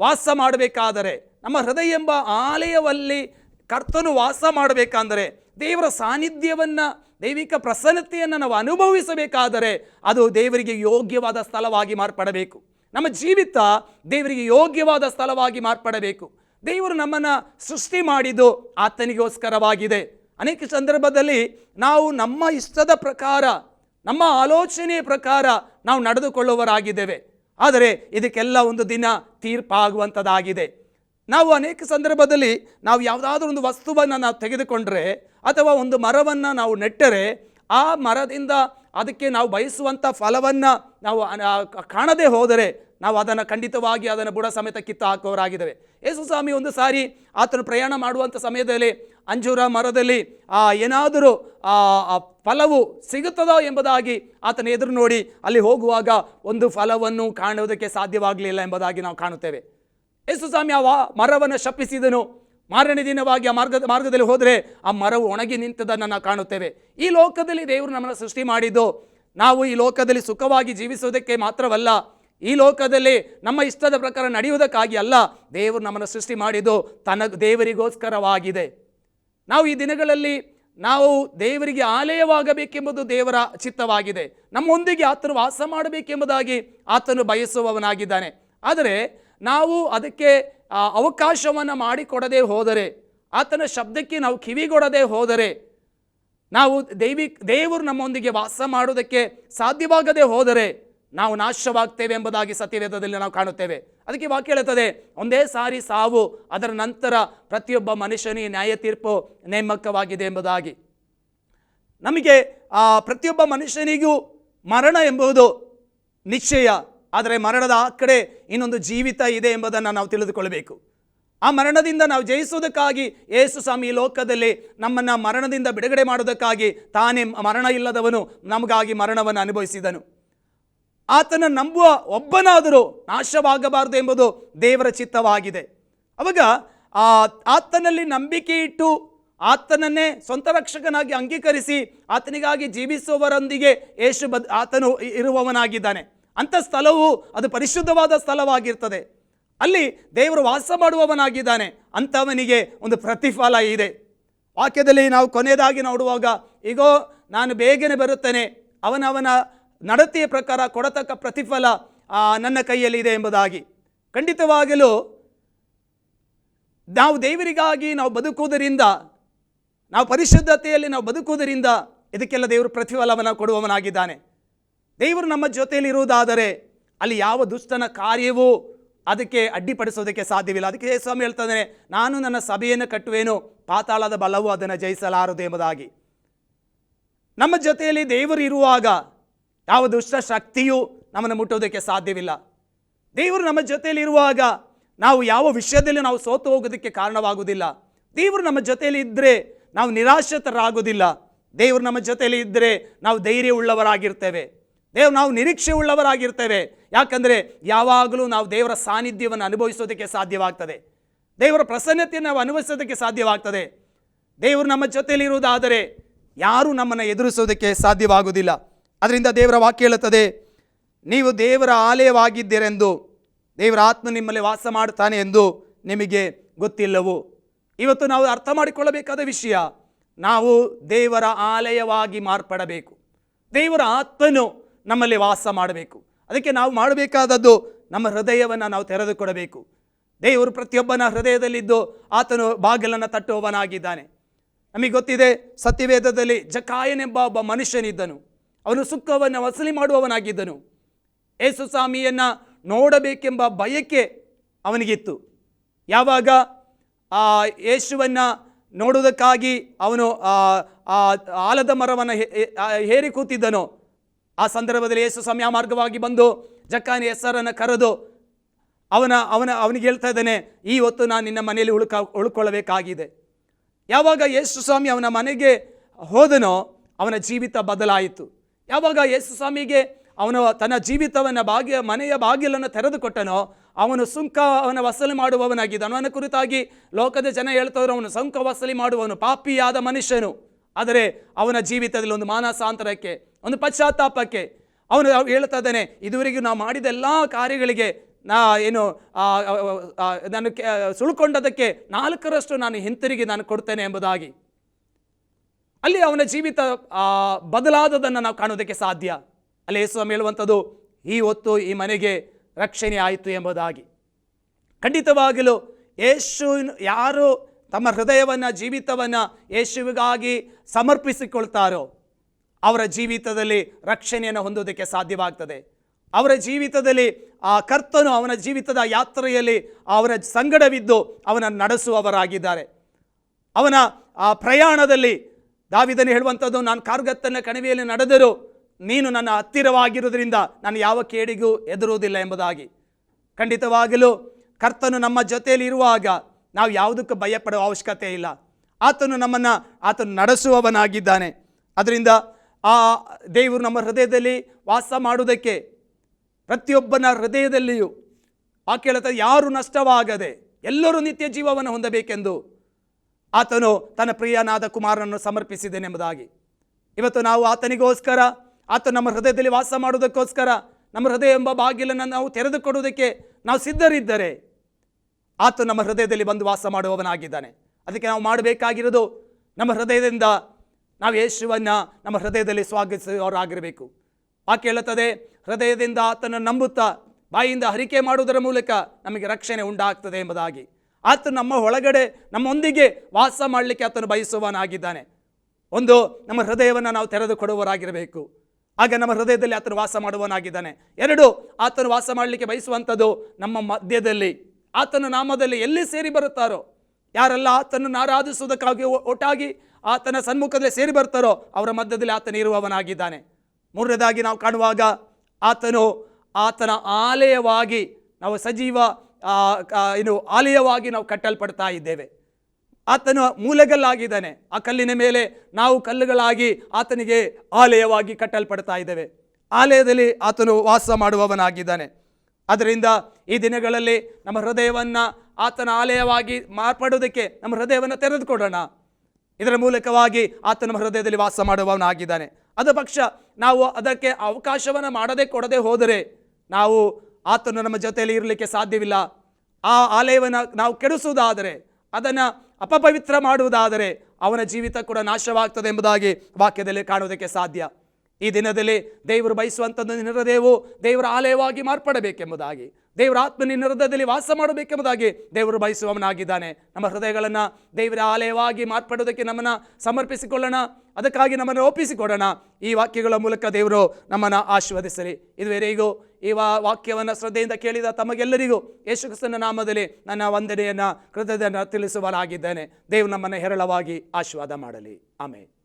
ವಾಸ ಮಾಡಬೇಕಾದರೆ, ನಮ್ಮ ಹೃದಯ ಎಂಬ ಆಲಯವಲ್ಲಿ ಕರ್ತನು ವಾಸ ಮಾಡಬೇಕಾದರೆ, ದೇವರ ಸಾನ್ನಿಧ್ಯವನ್ನು, ದೈವಿಕ ಪ್ರಸನ್ನತೆಯನ್ನು ನಾವು ಅನುಭವಿಸಬೇಕಾದರೆ ಅದು ದೇವರಿಗೆ ಯೋಗ್ಯವಾದ ಸ್ಥಳವಾಗಿ ಮಾರ್ಪಡಬೇಕು. ನಮ್ಮ ಜೀವಿತ ದೇವರಿಗೆ ಯೋಗ್ಯವಾದ ಸ್ಥಳವಾಗಿ ಮಾರ್ಪಡಬೇಕು. ದೇವರು ನಮ್ಮನ್ನು ಸೃಷ್ಟಿ ಮಾಡಿದ್ದು ಆತನಿಗೋಸ್ಕರವಾಗಿದೆ. ಅನೇಕ ಸಂದರ್ಭದಲ್ಲಿ ನಾವು ನಮ್ಮ ಇಷ್ಟದ ಪ್ರಕಾರ ನಮ್ಮ ಆಲೋಚನೆಯ ಪ್ರಕಾರ ನಾವು ನಡೆದುಕೊಳ್ಳುವರಾಗಿದ್ದೇವೆ ಆದರೆ ಇದಕ್ಕೆಲ್ಲ ಒಂದು ದಿನ ತೀರ್ಪಾಗುವಂಥದ್ದಾಗಿದೆ. ನಾವು ಅನೇಕ ಸಂದರ್ಭದಲ್ಲಿ ನಾವು ಯಾವುದಾದ್ರೂ ಒಂದು ವಸ್ತುವನ್ನು ನಾವು ತೆಗೆದುಕೊಂಡ್ರೆ ಅಥವಾ ಒಂದು ಮರವನ್ನು ನಾವು ನೆಟ್ಟರೆ ಆ ಮರದಿಂದ ಅದಕ್ಕೆ ನಾವು ಬಯಸುವಂಥ ಫಲವನ್ನು ನಾವು ಕಾಣದೇ ಹೋದರೆ ನಾವು ಅದನ್ನು ಖಂಡಿತವಾಗಿ ಅದನ್ನು ಬುಡ ಸಮೇತ ಕಿತ್ತು ಯೇಸು ಸ್ವಾಮಿ ಒಂದು ಸಾರಿ ಆತನು ಪ್ರಯಾಣ ಮಾಡುವಂಥ ಸಮಯದಲ್ಲಿ, ಅಂಜೂರ ಮರದಲ್ಲಿ, ಆ, ಏನಾದರೂ, ಆ ಆ ಫಲವು ಸಿಗುತ್ತದೋ ಎಂಬುದಾಗಿ ಆತನ ಎದುರು ನೋಡಿ ಅಲ್ಲಿ ಹೋಗುವಾಗ ಒಂದು ಫಲವನ್ನು ಕಾಣುವುದಕ್ಕೆ ಸಾಧ್ಯವಾಗಲಿಲ್ಲ ಎಂಬುದಾಗಿ ನಾವು ಕಾಣುತ್ತೇವೆ. ಯೇಸು ಸ್ವಾಮಿ ಆ ಮರವನ್ನು ಶಪಿಸಿದನು. ಮಾರನೇ ದಿನವಾಗಿ ಆ ಮಾರ್ಗದ, ಮಾರ್ಗದಲ್ಲಿ ಹೋದರೆ ಆ ಮರವು ಒಣಗಿ ನಿಂತದನ್ನು ನಾವು ಕಾಣುತ್ತೇವೆ. ಈ ಲೋಕದಲ್ಲಿ ದೇವರು ನಮ್ಮನ್ನು ಸೃಷ್ಟಿ ಮಾಡಿದ್ದು ನಾವು ಈ ಲೋಕದಲ್ಲಿ ಸುಖವಾಗಿ ಜೀವಿಸುವುದಕ್ಕೆ ಮಾತ್ರವಲ್ಲ, ಈ ಲೋಕದಲ್ಲಿ ನಮ್ಮ ಇಷ್ಟದ ಪ್ರಕಾರ ನಡೆಯುವುದಕ್ಕಾಗಿ ಅಲ್ಲ, ದೇವರು ನಮ್ಮನ್ನು ಸೃಷ್ಟಿ ಮಾಡಿದ್ದು ತನ್ನ ದೇವರಿಗೋಸ್ಕರವಾಗಿದೆ. ನಾವು ಈ ದಿನಗಳಲ್ಲಿ ನಾವು ದೇವರಿಗೆ ಆಲಯವಾಗಬೇಕೆಂಬುದು ದೇವರ ಚಿತ್ತವಾಗಿದೆ. ನಮ್ಮೊಂದಿಗೆ ಆತನು ವಾಸ ಮಾಡಬೇಕೆಂಬುದಾಗಿ ಆತನು ಬಯಸುವವನಾಗಿದ್ದಾನೆ. ಆದರೆ ನಾವು ಅದಕ್ಕೆ ಅವಕಾಶವನ್ನು ಮಾಡಿಕೊಡದೆ ಹೋದರೆ, ಆತನ ಶಬ್ದಕ್ಕೆ ನಾವು ಕಿವಿಗೊಡದೆ ಹೋದರೆ, ನಾವು ದೈವಿ, ದೇವರು ನಮ್ಮೊಂದಿಗೆ ವಾಸ ಮಾಡುವುದಕ್ಕೆ ಸಾಧ್ಯವಾಗದೆ ಹೋದರೆ ನಾವು ನಾಶವಾಗ್ತೇವೆ ಎಂಬುದಾಗಿ ಸತ್ಯವೇದದಲ್ಲಿ ನಾವು ಕಾಣುತ್ತೇವೆ. ಅದಕ್ಕೆ ವಾಕ್ಯ ಹೇಳುತ್ತದೆ, ಒಂದೇ ಸಾರಿ ಸಾವು, ಅದರ ನಂತರ ಪ್ರತಿಯೊಬ್ಬ ಮನುಷ್ಯನಿಗೆ ನ್ಯಾಯ ತೀರ್ಪು ನೇಮಕವಾಗಿದೆ ಎಂಬುದಾಗಿ. ನಮಗೆ ಪ್ರತಿಯೊಬ್ಬ ಮನುಷ್ಯನಿಗೂ ಮರಣ ಎಂಬುದು ನಿಶ್ಚಯ. ಆದರೆ ಮರಣದ ಆ ಕಡೆ ಇನ್ನೊಂದು ಜೀವಿತ ಇದೆ ಎಂಬುದನ್ನು ನಾವು ತಿಳಿದುಕೊಳ್ಳಬೇಕು. ಆ ಮರಣದಿಂದ ನಾವು ಜಯಿಸುವುದಕ್ಕಾಗಿ ಯೇಸು ಸ್ವಾಮಿ ಲೋಕದಲ್ಲಿ ನಮ್ಮನ್ನು ಮರಣದಿಂದ ಬಿಡುಗಡೆ ಮಾಡುವುದಕ್ಕಾಗಿ ತಾನೇ ಮರಣ ಇಲ್ಲದವನು ನಮಗಾಗಿ ಮರಣವನ್ನು ಅನುಭವಿಸಿದನು. ಆತನ ನಂಬುವ ಒಬ್ಬನಾದರೂ ನಾಶವಾಗಬಾರದು ಎಂಬುದು ದೇವರ ಚಿತ್ತವಾಗಿದೆ. ಅವಾಗ ಆ ಆತನಲ್ಲಿ ನಂಬಿಕೆ ಇಟ್ಟು ಆತನನ್ನೇ ಸ್ವಂತ ರಕ್ಷಕನಾಗಿ ಅಂಗೀಕರಿಸಿ ಆತನಿಗಾಗಿ ಜೀವಿಸುವವರೊಂದಿಗೆ ಯೇಸು ಬದ್ ಆತನು ಇರುವವನಾಗಿದ್ದಾನೆ. ಅಂಥ ಸ್ಥಳವು ಅದು ಪರಿಶುದ್ಧವಾದ ಸ್ಥಳವಾಗಿರ್ತದೆ. ಅಲ್ಲಿ ದೇವರು ವಾಸ ಮಾಡುವವನಾಗಿದ್ದಾನೆ ಅಂಥವನಿಗೆ ಒಂದು ಪ್ರತಿಫಲ ಇದೆ. ವಾಕ್ಯದಲ್ಲಿ ನಾವು ಕೊನೆಯದಾಗಿ ನೋಡುವಾಗ ಈಗೋ ನಾನು ಬೇಗನೆ ಬರುತ್ತೇನೆ. ಅವನವನ ನಡತೆಯ ಪ್ರಕಾರ ಕೊಡತಕ್ಕ ಪ್ರತಿಫಲ ನನ್ನ ಕೈಯಲ್ಲಿದೆ ಎಂಬುದಾಗಿ. ಖಂಡಿತವಾಗಲೂ ನಾವು ದೇವರಿಗಾಗಿ ನಾವು ಬದುಕುವುದರಿಂದ, ನಾವು ಪರಿಶುದ್ಧತೆಯಲ್ಲಿ ನಾವು ಬದುಕುವುದರಿಂದ ಇದಕ್ಕೆಲ್ಲ ದೇವರು ಪ್ರತಿಫಲವನ್ನು ಕೊಡುವವನಾಗಿದ್ದಾನೆ. ದೇವರು ನಮ್ಮ ಜೊತೆಯಲ್ಲಿ ಇರುವುದಾದರೆ ಅಲ್ಲಿ ಯಾವ ದುಷ್ಟನ ಕಾರ್ಯವೂ ಅದಕ್ಕೆ ಅಡ್ಡಿಪಡಿಸೋದಕ್ಕೆ ಸಾಧ್ಯವಿಲ್ಲ. ಅದಕ್ಕೆ ಸ್ವಾಮಿ ಹೇಳ್ತಾನೆ ನಾನು ನನ್ನ ಸಭೆಯನ್ನು ಕಟ್ಟುವೇನು, ಪಾತಾಳದ ಬಲವು ಅದನ್ನು ಜಯಿಸಲಾರದು ಎಂಬುದಾಗಿ. ನಮ್ಮ ಜೊತೆಯಲ್ಲಿ ದೇವರು ಇರುವಾಗ ಯಾವ ದುಷ್ಟ ಶಕ್ತಿಯೂ ನಮ್ಮನ್ನು ಮುಟ್ಟೋದಕ್ಕೆ ಸಾಧ್ಯವಿಲ್ಲ. ದೇವರು ನಮ್ಮ ಜೊತೆಯಲ್ಲಿ ಇರುವಾಗ ನಾವು ಯಾವ ವಿಷಯದಲ್ಲಿ ನಾವು ಸೋತು ಹೋಗೋದಕ್ಕೆ ಕಾರಣವಾಗುವುದಿಲ್ಲ. ದೇವರು ನಮ್ಮ ಜೊತೆಯಲ್ಲಿ ಇದ್ದರೆ ನಾವು ನಿರಾಶ್ರಿತರಾಗುವುದಿಲ್ಲ. ದೇವರು ನಮ್ಮ ಜೊತೆಯಲ್ಲಿ ಇದ್ದರೆ ನಾವು ಧೈರ್ಯ ಉಳ್ಳವರಾಗಿರ್ತೇವೆ ದೇವ್, ನಾವು ನಿರೀಕ್ಷೆ ಉಳ್ಳವರಾಗಿರ್ತೇವೆ. ಯಾಕಂದರೆ ಯಾವಾಗಲೂ ನಾವು ದೇವರ ಸಾನ್ನಿಧ್ಯವನ್ನು ಅನುಭವಿಸೋದಕ್ಕೆ ಸಾಧ್ಯವಾಗ್ತದೆ. ದೇವರ ಪ್ರಸನ್ನತೆಯನ್ನು ನಾವು ಅನುಭವಿಸೋದಕ್ಕೆ ಸಾಧ್ಯವಾಗ್ತದೆ. ದೇವರು ನಮ್ಮ ಜೊತೆಯಲ್ಲಿ ಇರುವುದಾದರೆ ಯಾರೂ ನಮ್ಮನ್ನು ಎದುರಿಸೋದಕ್ಕೆ ಸಾಧ್ಯವಾಗುವುದಿಲ್ಲ. ಅದರಿಂದ ದೇವರ ವಾಕ್ಯ ಹೇಳುತ್ತದೆ, ನೀವು ದೇವರ ಆಲಯವಾಗಿದ್ದೀರೆಂದು, ದೇವರ ಆತ್ಮ ನಿಮ್ಮಲ್ಲಿ ವಾಸ ಮಾಡುತ್ತಾನೆ ಎಂದು ನಿಮಗೆ ಗೊತ್ತಿಲ್ಲವು? ಇವತ್ತು ನಾವು ಅರ್ಥ ಮಾಡಿಕೊಳ್ಳಬೇಕಾದ ವಿಷಯ, ನಾವು ದೇವರ ಆಲಯವಾಗಿ ಮಾರ್ಪಡಬೇಕು. ದೇವರ ಆತ್ಮನು ನಮ್ಮಲ್ಲಿ ವಾಸ ಮಾಡಬೇಕು. ಅದಕ್ಕೆ ನಾವು ಮಾಡಬೇಕಾದದ್ದು ನಮ್ಮ ಹೃದಯವನ್ನು ನಾವು ತೆರೆದುಕೊಡಬೇಕು. ದೇವರು ಪ್ರತಿಯೊಬ್ಬನ ಹೃದಯದಲ್ಲಿದ್ದು ಆತನು ಬಾಗಿಲನ್ನು ತಟ್ಟುವವನಾಗಿದ್ದಾನೆ. ನಮಗೆ ಗೊತ್ತಿದೆ ಸತ್ಯವೇದದಲ್ಲಿ ಜಕಾಯನೆಂಬ ಒಬ್ಬ ಮನುಷ್ಯನಿದ್ದನು. ಅವನು ಸುಖವನ್ನು ವಸೂಲಿ ಮಾಡುವವನಾಗಿದ್ದನು. ಏಸು ಸ್ವಾಮಿಯನ್ನು ನೋಡಬೇಕೆಂಬ ಬಯಕೆ ಅವನಿಗಿತ್ತು. ಯಾವಾಗ ಆ ಯೇಸುವನ್ನು ನೋಡುವುದಕ್ಕಾಗಿ ಅವನು ಆ ಆಲದ ಮರವನ್ನು ಹೇರಿ ಕೂತಿದ್ದನೋ ಆ ಸಂದರ್ಭದಲ್ಲಿ ಯೇಸು ಸ್ವಾಮಿ ಆ ಮಾರ್ಗವಾಗಿ ಬಂದು ಜಕ್ಕಾನಿ ಹೆಸರನ್ನು ಕರೆದು ಅವನ ಅವನ, ಅವನಿಗೆ ಹೇಳ್ತಾ ಇದ್ದಾನೆ, ಈ ಹೊತ್ತು ನಾನು ನಿನ್ನ ಮನೆಯಲ್ಲಿ ಉಳ್ಕ, ಉಳ್ಕೊಳ್ಳಬೇಕಾಗಿದೆ. ಯಾವಾಗ ಯೇಸು ಸ್ವಾಮಿ ಅವನ ಮನೆಗೆ ಹೋದನೋ ಅವನ ಜೀವಿತ ಬದಲಾಯಿತು. ಯಾವಾಗ ಯೇಸು ಸ್ವಾಮಿಗೆ ಅವನು, ತನ್ನ ಜೀವಿತವನ್ನು ಬಾಗಿಯ, ಮನೆಯ ಬಾಗಿಲನ್ನು ತೆರೆದುಕೊಟ್ಟನೋ ಅವನು ಸುಂಕ ಅವನ ವಸೂಲಿ ಮಾಡುವವನಾಗಿದ್ದನು. ಅವನ ಕುರಿತಾಗಿ ಲೋಕದ ಜನ ಹೇಳ್ತವ್ರು, ಅವನು ಸುಂಕ ವಸೂಲಿ ಮಾಡುವವನು, ಪಾಪಿಯಾದ ಮನುಷ್ಯನು. ಆದರೆ ಅವನ ಜೀವಿತದಲ್ಲಿ ಒಂದು ಮಾನಸಾಂತರಕ್ಕೆ ಒಂದು ಪಶ್ಚಾತ್ತಾಪಕ್ಕೆ. ಅವನು ಹೇಳ್ತಾ ಇದ್ದಾನೆ, ಇದುವರೆಗೂ ನಾವು ಮಾಡಿದ ಎಲ್ಲ ಕಾರ್ಯಗಳಿಗೆ ನಾ ಏನು ನಾನು ಸುಳ್ಕೊಂಡದಕ್ಕೆ ನಾಲ್ಕರಷ್ಟು ನಾನು ಹಿಂತಿರುಗಿ ನಾನು ಕೊಡ್ತೇನೆ ಎಂಬುದಾಗಿ. ಅಲ್ಲಿ ಅವನ ಜೀವಿತ ಬದಲಾದದನ್ನು ನಾವು ಕಾಣೋದಕ್ಕೆ ಸಾಧ್ಯ. ಅಲ್ಲಿ ಯೇಸುಸ್ವಾಮಿ ಹೇಳುವಂಥದ್ದು, ಈ ಹೊತ್ತು ಈ ಮನೆಗೆ ರಕ್ಷಣೆ ಆಯಿತು ಎಂಬುದಾಗಿ. ಖಂಡಿತವಾಗಲೂ ಯೇಸು ಯಾರು ತಮ್ಮ ಹೃದಯವನ್ನು, ಜೀವಿತವನ್ನು ಯೇಸುವಿಗಾಗಿ ಸಮರ್ಪಿಸಿಕೊಳ್ತಾರೋ ಅವರ ಜೀವಿತದಲ್ಲಿ ರಕ್ಷಣೆಯನ್ನು ಹೊಂದುವುದಕ್ಕೆ ಸಾಧ್ಯವಾಗ್ತದೆ. ಅವರ ಜೀವಿತದಲ್ಲಿ, ಆ ಕರ್ತನು ಅವನ ಜೀವಿತದ ಯಾತ್ರೆಯಲ್ಲಿ ಅವರ ಸಂಗಡವಿದ್ದು ಅವನ ನಡೆಸುವವರಾಗಿದ್ದಾರೆ. ಅವನ, ಆ ಪ್ರಯಾಣದಲ್ಲಿ ದಾವಿದನು ಹೇಳುವಂಥದ್ದು, ನಾನು ಕಾರ್ಗತ್ತನ ಕಣಿವೆಯಲ್ಲಿ ನಡೆದರೂ ನೀನು ನನ್ನ ಹತ್ತಿರವಾಗಿರುವುದರಿಂದ ನಾನು ಯಾವ ಕೇಡಿಗೂ ಎದುರುವುದಿಲ್ಲ ಎಂಬುದಾಗಿ. ಖಂಡಿತವಾಗಲೂ ಕರ್ತನು ನಮ್ಮ ಜೊತೆಯಲ್ಲಿ ಇರುವಾಗ ನಾವು ಯಾವುದಕ್ಕೂ ಭಯಪಡುವ ಅವಶ್ಯಕತೆ ಇಲ್ಲ. ಆತನು ನಮ್ಮನ್ನು, ಆತನು ನಡೆಸುವವನಾಗಿದ್ದಾನೆ. ಅದರಿಂದ ಆ ದೇವರು ನಮ್ಮ ಹೃದಯದಲ್ಲಿ ವಾಸ ಮಾಡುವುದಕ್ಕೆ ಪ್ರತಿಯೊಬ್ಬನ ಹೃದಯದಲ್ಲಿಯೂ ಆ ಕೇಳುತ್ತೆ, ಯಾರು ನಷ್ಟವಾಗದೆ ಎಲ್ಲರೂ ನಿತ್ಯ ಜೀವವನ್ನು ಹೊಂದಬೇಕೆಂದು ಆತನು ತನ್ನ ಪ್ರಿಯನಾದ ಕುಮಾರನನ್ನು ಸಮರ್ಪಿಸಿದ್ದೇನೆಂಬುದಾಗಿ ಇವತ್ತು ನಾವು ಆತನಿಗೋಸ್ಕರ ಆತ ನಮ್ಮ ಹೃದಯದಲ್ಲಿ ವಾಸ ಮಾಡುವುದಕ್ಕೋಸ್ಕರ, ನಮ್ಮ ಹೃದಯ ಎಂಬ ಬಾಗಿಲನ್ನು ನಾವು ತೆರೆದುಕೊಡುವುದಕ್ಕೆ ನಾವು ಸಿದ್ಧರಿದ್ದರೆ ಆತ ನಮ್ಮ ಹೃದಯದಲ್ಲಿ ಬಂದು ವಾಸ ಮಾಡುವವನಾಗಿದ್ದಾನೆ. ಅದಕ್ಕೆ ನಾವು ಮಾಡಬೇಕಾಗಿರೋದು ನಮ್ಮ ಹೃದಯದಿಂದ ನಾವು ಯೇಸುವನ್ನು ನಮ್ಮ ಹೃದಯದಲ್ಲಿ ಸ್ವಾಗತಿಸುವವರಾಗಿರಬೇಕು. ವಾಕ್ಯ ಹೇಳುತ್ತದೆ, ಹೃದಯದಿಂದ ಆತನ ನಂಬುತ್ತಾ ಬಾಯಿಂದ ಹರಿಕೆ ಮಾಡುವುದರ ಮೂಲಕ ನಮಗೆ ರಕ್ಷಣೆ ಉಂಟಾಗ್ತದೆ ಎಂಬುದಾಗಿ. ಆತ ನಮ್ಮ ಒಳಗಡೆ, ನಮ್ಮೊಂದಿಗೆ ವಾಸ ಮಾಡಲಿಕ್ಕೆ ಆತನು ಬಯಸುವನಾಗಿದ್ದಾನೆ ಒಂದು, ನಮ್ಮ ಹೃದಯವನ್ನು ನಾವು ತೆರೆದು ಕೊಡುವವರಾಗಿರಬೇಕು ಆಗ ನಮ್ಮ ಹೃದಯದಲ್ಲಿ ಆತನು ವಾಸ ಮಾಡುವವನಾಗಿದ್ದಾನೆ. ಎರಡು, ಆತನು ವಾಸ ಮಾಡಲಿಕ್ಕೆ ಬಯಸುವಂಥದ್ದು ನಮ್ಮ ಮಧ್ಯದಲ್ಲಿ, ಆತನ ನಾಮದಲ್ಲಿ ಎಲ್ಲಿ ಸೇರಿ ಬರುತ್ತಾರೋ, ಯಾರೆಲ್ಲ ಆತನನ್ನು ಆರಾಧಿಸುವುದಕ್ಕಾಗಿ ಒಟ್ಟಾಗಿ ಆತನ ಸನ್ಮುಖದಲ್ಲಿ ಸೇರಿ ಬರ್ತಾರೋ ಅವರ ಮಧ್ಯದಲ್ಲಿ ಆತನ ಇರುವವನಾಗಿದ್ದಾನೆ. ಮೂರನೇದಾಗಿ ನಾವು ಕಾಣುವಾಗ ಆತನು ಆತನ ಆಲಯವಾಗಿ ನಾವು ಸಜೀವ ಏನು ಆಲಯವಾಗಿ ನಾವು ಕಟ್ಟಲ್ಪಡ್ತಾ ಇದ್ದೇವೆ. ಆತನು ಮೂಲೆಗಲ್ಲಾಗಿದ್ದಾನೆ. ಆ ಕಲ್ಲಿನ ಮೇಲೆ ನಾವು ಕಲ್ಲುಗಳಾಗಿ ಆತನಿಗೆ ಆಲಯವಾಗಿ ಕಟ್ಟಲ್ಪಡ್ತಾ ಇದ್ದೇವೆ. ಆಲಯದಲ್ಲಿ ಆತನು ವಾಸ ಮಾಡುವವನಾಗಿದ್ದಾನೆ. ಅದರಿಂದ ಈ ದಿನಗಳಲ್ಲಿ ನಮ್ಮ ಹೃದಯವನ್ನು ಆತನ ಆಲಯವಾಗಿ ಮಾರ್ಪಡೋದಕ್ಕೆ ನಮ್ಮ ಹೃದಯವನ್ನು ತೆರೆದುಕೊಡೋಣ. ಇದರ ಮೂಲಕವಾಗಿ ಆತನ ಹೃದಯದಲ್ಲಿ ವಾಸ ಮಾಡುವವನಾಗಿದ್ದಾನೆ ಅದ ಪಕ್ಷ ನಾವು ಅದಕ್ಕೆ ಅವಕಾಶವನ್ನು ಮಾಡದೆ ಕೊಡದೆ ಹೋದರೆ ನಾವು ಆತನು ನಮ್ಮ ಜೊತೆಯಲ್ಲಿ ಇರಲಿಕ್ಕೆ ಸಾಧ್ಯವಿಲ್ಲ. ಆ ಆಲಯವನ್ನು ನಾವು ಕೆಡಿಸುವುದಾದರೆ, ಅದನ್ನು ಅಪಪವಿತ್ರ ಮಾಡುವುದಾದರೆ ಅವನ ಜೀವಿತ ಕೂಡ ನಾಶವಾಗ್ತದೆ ಎಂಬುದಾಗಿ ವಾಕ್ಯದಲ್ಲಿ ಕಾಣುವುದಕ್ಕೆ ಸಾಧ್ಯ. ಈ ದಿನದಲ್ಲಿ ದೇವರು ಬಯಸುವಂಥದ್ದು ಹೃದಯವು ದೇವರ ಆಲಯವಾಗಿ ಮಾರ್ಪಡಬೇಕೆಂಬುದಾಗಿ. ದೇವರ ಆತ್ಮ ನಿನ್ನ ಹೃದಯದಲ್ಲಿ ವಾಸ ಮಾಡಬೇಕೆಂಬುದಾಗಿ ದೇವರು ಬಯಸುವವನಾಗಿದ್ದಾನೆ. ನಮ್ಮ ಹೃದಯಗಳನ್ನು ದೇವರ ಆಲಯವಾಗಿ ಮಾರ್ಪಡೋದಕ್ಕೆ ನಮ್ಮನ್ನು ಸಮರ್ಪಿಸಿಕೊಳ್ಳೋಣ. ಅದಕ್ಕಾಗಿ ನಮ್ಮನ್ನು ಒಪ್ಪಿಸಿಕೊಡೋಣ. ಈ ವಾಕ್ಯಗಳ ಮೂಲಕ ದೇವರು ನಮ್ಮನ್ನು ಆಶೀರ್ವದಿಸಲಿ. ಇದುವರೆಗೂ ಈ ವಾ ವಾಕ್ಯವನ್ನು ಶ್ರದ್ಧೆಯಿಂದ ಕೇಳಿದ ತಮಗೆಲ್ಲರಿಗೂ ಯೇಸುಕ್ರಿಸ್ತನ ನಾಮದಲ್ಲಿ ನನ್ನ ವಂದನೆಯನ್ನು, ಕೃತಜ್ಞತೆಯನ್ನು ತಿಳಿಸುವನಾಗಿದ್ದೇನೆ ದೇವರು ನಮ್ಮನ್ನು ಹೇರಳವಾಗಿ ಆಶೀರ್ವಾದ ಮಾಡಲಿ. ಆಮೇಲೆ